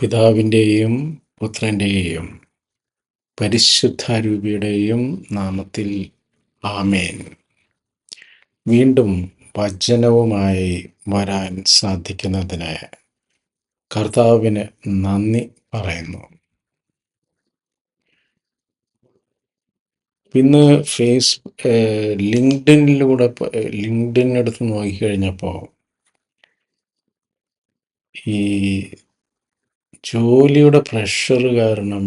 പിതാവിന്റെയും പുത്രന്റെയും പരിശുദ്ധാരൂപിയുടെയും നാമത്തിൽ ആമേൻ. വീണ്ടും വചനവുമായി വരാൻ സാധിക്കുന്നതിന് കർത്താവിന് നന്ദി പറയുന്നു. ഇന്ന് ഫേസ് ലിങ്ക്ഡിനിലൂടെ ലിങ്ക്ഡിൻ എടുത്ത് നോക്കിക്കഴിഞ്ഞപ്പോൾ ഈ ജോലിയുടെ പ്രഷർ കാരണം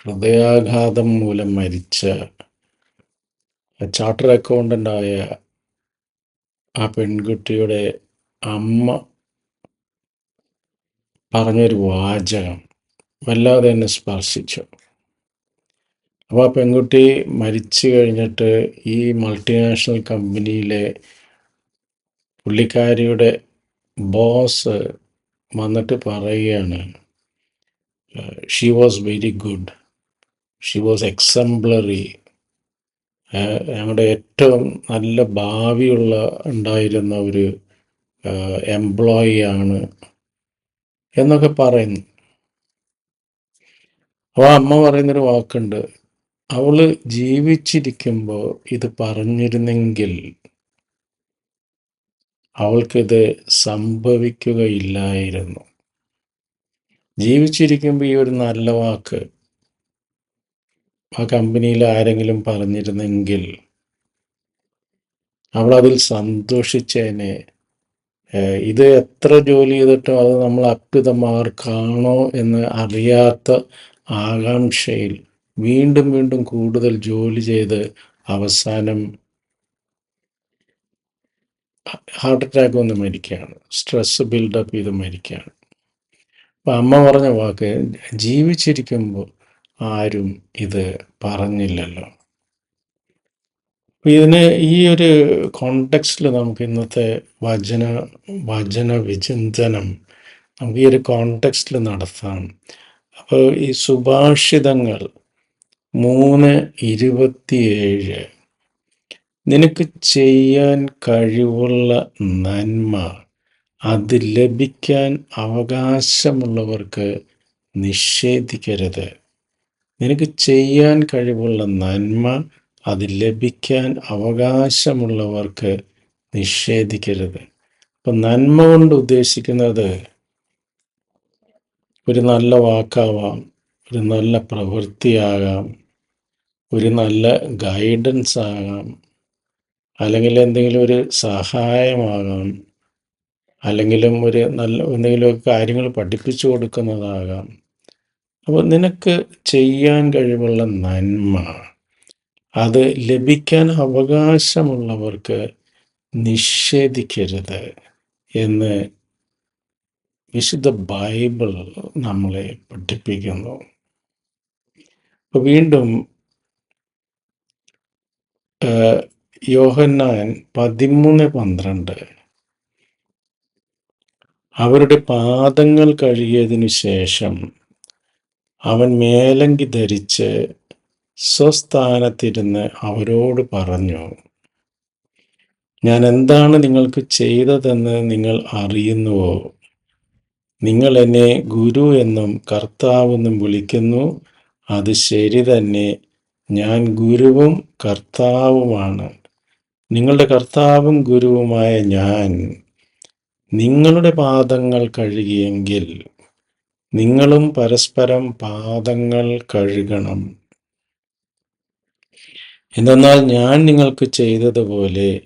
ഹൃദയാഘാതം മൂലം മരിച്ച ചാർട്ടർ അക്കൗണ്ടന്റായ ആ പെൺകുട്ടിയുടെ അമ്മ പറഞ്ഞൊരു വാചകം വല്ലാതെ എന്നെ സ്പർശിച്ചു. അപ്പോൾ ആ പെൺകുട്ടി മരിച്ചു കഴിഞ്ഞിട്ട് ഈ മൾട്ടിനാഷണൽ കമ്പനിയിലെ പുള്ളിക്കാരിയുടെ ബോസ് വന്നിട്ട് പറയുകയാണ് she was very good she was exemplary ഞങ്ങളുടെ ഏറ്റവും നല്ല ഭാവിയുള്ള ഉണ്ടായിരുന്ന ഒരു എംപ്ലോയി ആണ് എന്നൊക്കെ പറയുന്നു. അപ്പോൾ അമ്മ പറയുന്നൊരു വാക്കുണ്ട്. അവൾ ജീവിച്ചിരിക്കുമ്പോൾ ഇത് പറഞ്ഞിരുന്നെങ്കിൽ അവൾക്കിത് സംഭവിക്കുകയില്ലായിരുന്നു. ജീവിച്ചിരിക്കുമ്പോൾ ഈ ഒരു നല്ല വാക്ക് ആ കമ്പനിയിൽ ആരെങ്കിലും പറഞ്ഞിരുന്നെങ്കിൽ അവൾ അതിൽ സന്തോഷിച്ചേനെ ഇത് എത്ര ജോലി ചെയ്തിട്ടോ അത് നമ്മൾ അപ്പിത മാർക്കാണോ എന്ന് അറിയാത്ത ആകാംക്ഷയിൽ വീണ്ടും വീണ്ടും കൂടുതൽ ജോലി ചെയ്ത് അവസാനം ഹാർട്ട് അറ്റാക്ക് വന്ന് മരിക്കുകയാണ്. സ്ട്രെസ് ബിൽഡപ്പ് ചെയ്ത് മരിക്കുകയാണ്. അപ്പം അമ്മ പറഞ്ഞ വാക്ക് ജീവിച്ചിരിക്കുമ്പോൾ ആരും ഇത് പറഞ്ഞില്ലല്ലോ. ഇതിന് ഈ ഒരു കോണ്ടെക്സ്റ്റിൽ നമുക്ക് ഇന്നത്തെ വചന വചന വിചിന്തനം നമുക്ക് ഈ ഒരു കോണ്ടെക്സ്റ്റിൽ നടത്താം. അപ്പോൾ ഈ സുഭാഷിതങ്ങൾ മൂന്ന് ഇരുപത്തിയേഴ്. നിനക്ക് ചെയ്യാൻ കഴിവുള്ള നന്മ അത് ലഭിക്കാൻ അവകാശമുള്ളവർക്ക് നിഷേധിക്കരുത്. നിനക്ക് ചെയ്യാൻ കഴിവുള്ള നന്മ അത് ലഭിക്കാൻ അവകാശമുള്ളവർക്ക് നിഷേധിക്കരുത്. അപ്പം നന്മ കൊണ്ട് ഉദ്ദേശിക്കുന്നത് ഒരു നല്ല വാക്കാവാം ഒരു നല്ല പ്രവൃത്തിയാകാം ഒരു നല്ല ഗൈഡൻസ് ആകാം അല്ലെങ്കിൽ എന്തെങ്കിലും ഒരു സഹായമാകാം. അല്ലെങ്കിലും ഒരു നല്ല എന്തെങ്കിലുമൊക്കെ കാര്യങ്ങൾ പഠിപ്പിച്ചു കൊടുക്കുന്നതാകാം. അപ്പോൾ നിനക്ക് ചെയ്യാൻ കഴിവുള്ള നന്മ അത് ലഭിക്കാൻ അവകാശമുള്ളവർക്ക് നിഷേധിക്കരുത് എന്ന് വിശുദ്ധ ബൈബിൾ നമ്മളെ പഠിപ്പിക്കുന്നു. അപ്പോൾ വീണ്ടും യോഹന്നാൻ പതിമൂന്ന് പന്ത്രണ്ട് അവരുടെ പാദങ്ങൾ കഴുകിയതിനു ശേഷം അവൻ മേലങ്കി ധരിച്ച് സ്വസ്ഥാനത്തിരുന്ന് അവരോട് പറഞ്ഞു ഞാൻ എന്താണ് നിങ്ങൾക്ക് ചെയ്തതെന്ന് നിങ്ങൾ അറിയുന്നുവോ? നിങ്ങൾ എന്നെ ഗുരു എന്നും കർത്താവെന്നും വിളിക്കുന്നു. അത് ശരി തന്നെ. ഞാൻ ഗുരുവും കർത്താവുമാണ്. നിങ്ങളുടെ കർത്താവും ഗുരുവുമായ ഞാൻ നിങ്ങളുടെ പാദങ്ങൾ കഴുകിയെങ്കിൽ നിങ്ങളും പരസ്പരം പാദങ്ങൾ കഴുകണം. എന്നാൽ ഞാൻ നിങ്ങൾക്ക് ചെയ്തതുപോലെ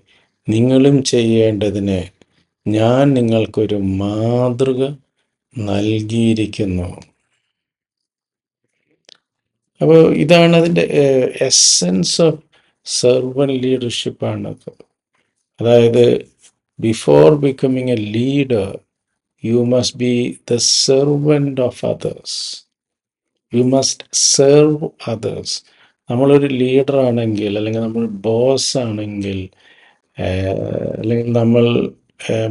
നിങ്ങളും ചെയ്യേണ്ടതിന് ഞാൻ നിങ്ങൾക്കൊരു മാതൃക നൽകിയിരിക്കുന്നു. അപ്പോൾ ഇതാണ് അതിന്റെ എസെൻസ് ഓഫ് സെർവൻ ലീഡർഷിപ്പാണത് അതായത് before becoming a leader you must be the servant of others you must serve others നമ്മളൊരു ലീഡർ ആണെങ്കിൽ അല്ലെങ്കിൽ നമ്മൾ ബോസ് ആണെങ്കിൽ അല്ലെങ്കിൽ നമ്മൾ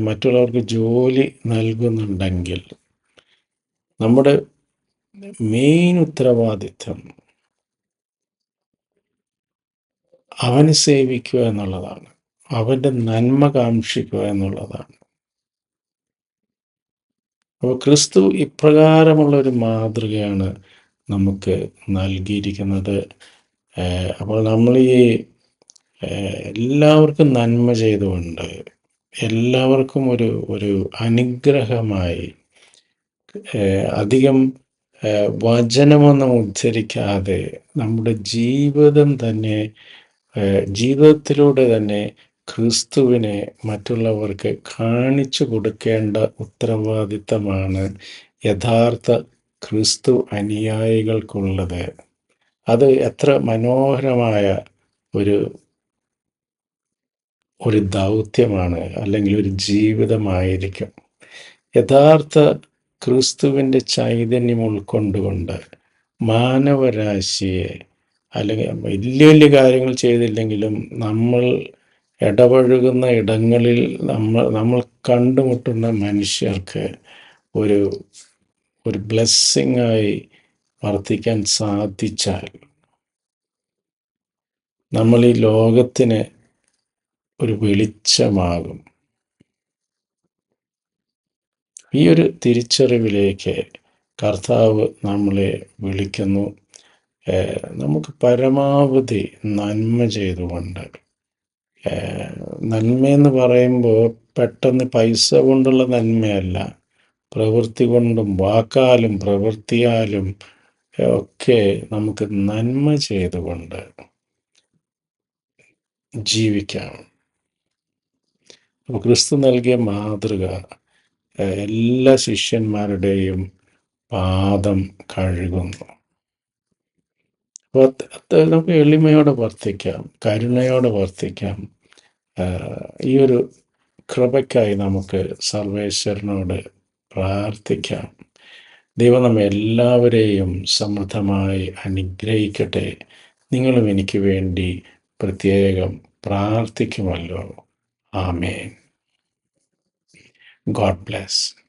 മറ്റുള്ളവർക്ക് ജോലി നൽകുന്നുണ്ടെങ്കിൽ നമ്മുടെ മെയിൻ ഉത്തരവാദിത്വം അവനെ സേവിക്കുക എന്നുള്ളതാണ്. അവന്റെ നന്മ കാക്ഷിക്കുക എന്നുള്ളതാണ്. അപ്പോൾ ക്രിസ്തു ഇപ്രകാരമുള്ള ഒരു മാതൃകയാണ് നമുക്ക് നൽകിയിരിക്കുന്നത്. അപ്പോൾ നമ്മൾ ഈ എല്ലാവർക്കും നന്മ ചെയ്തുകൊണ്ട് എല്ലാവർക്കും ഒരു ഒരു അനുഗ്രഹമായി അധികം വചനമൊന്നും ഉദ്ധരിക്കാതെ നമ്മുടെ ജീവിതം തന്നെ ജീവിതത്തിലൂടെ തന്നെ ക്രിസ്തുവിനെ മറ്റുള്ളവർക്ക് കാണിച്ചു കൊടുക്കേണ്ട ഉത്തരവാദിത്തമാണ് യഥാർത്ഥ ക്രിസ്തു അനുയായികൾക്കുള്ളത്. അത് എത്ര മനോഹരമായ ഒരു ഒരു ദൗത്യമാണ് അല്ലെങ്കിൽ ഒരു ജീവിതമായിരിക്കും. യഥാർത്ഥ ക്രിസ്തുവിന്റെ ചൈതന്യം ഉൾക്കൊണ്ടുകൊണ്ട് മാനവരാശിയെ അല്ലെങ്കിൽ വലിയ വലിയ കാര്യങ്ങൾ ചെയ്തില്ലെങ്കിലും നമ്മൾ ഇടപഴകുന്ന ഇടങ്ങളിൽ നമ്മൾ നമ്മൾ കണ്ടുമുട്ടുന്ന മനുഷ്യർക്ക് ഒരു ഒരു ബ്ലെസ്സിങ് ആയി വർദ്ധിക്കാൻ സാധിച്ചാൽ നമ്മൾ ഈ ലോകത്തിന് ഒരു വെളിച്ചമാകും. ഈ ഒരു തിരിച്ചറിവിലേക്ക് കർത്താവ് നമ്മളെ വിളിക്കുന്നു. നമുക്ക് പരമാവധി നന്മ ചെയ്തുകൊണ്ട് നന്മയെന്ന് പറയുമ്പോൾ പെട്ടെന്ന് പൈസ കൊണ്ടുള്ള നന്മയല്ല. പ്രവൃത്തി കൊണ്ടും വാക്കാലും പ്രവൃത്തിയാലും ഒക്കെ നമുക്ക് നന്മ ചെയ്തുകൊണ്ട് ജീവിക്കാം. ക്രിസ്തു നൽകിയ മാതൃക എല്ലാ ശിഷ്യന്മാരുടെയും പാദം കഴുകുന്നു. നമുക്ക് എളിമയോടെ വർത്തിക്കാം കരുണയോടെ വർത്തിക്കാം. ഈ ഒരു കൃപയ്ക്കായി നമുക്ക് സർവേശ്വരനോട് പ്രാർത്ഥിക്കാം. ദൈവം നമ്മെ എല്ലാവരെയും സമൃദ്ധമായി അനുഗ്രഹിക്കട്ടെ. നിങ്ങളും എനിക്ക് വേണ്ടി പ്രത്യേകം പ്രാർത്ഥിക്കുമല്ലോ. ആമേൻ. God bless.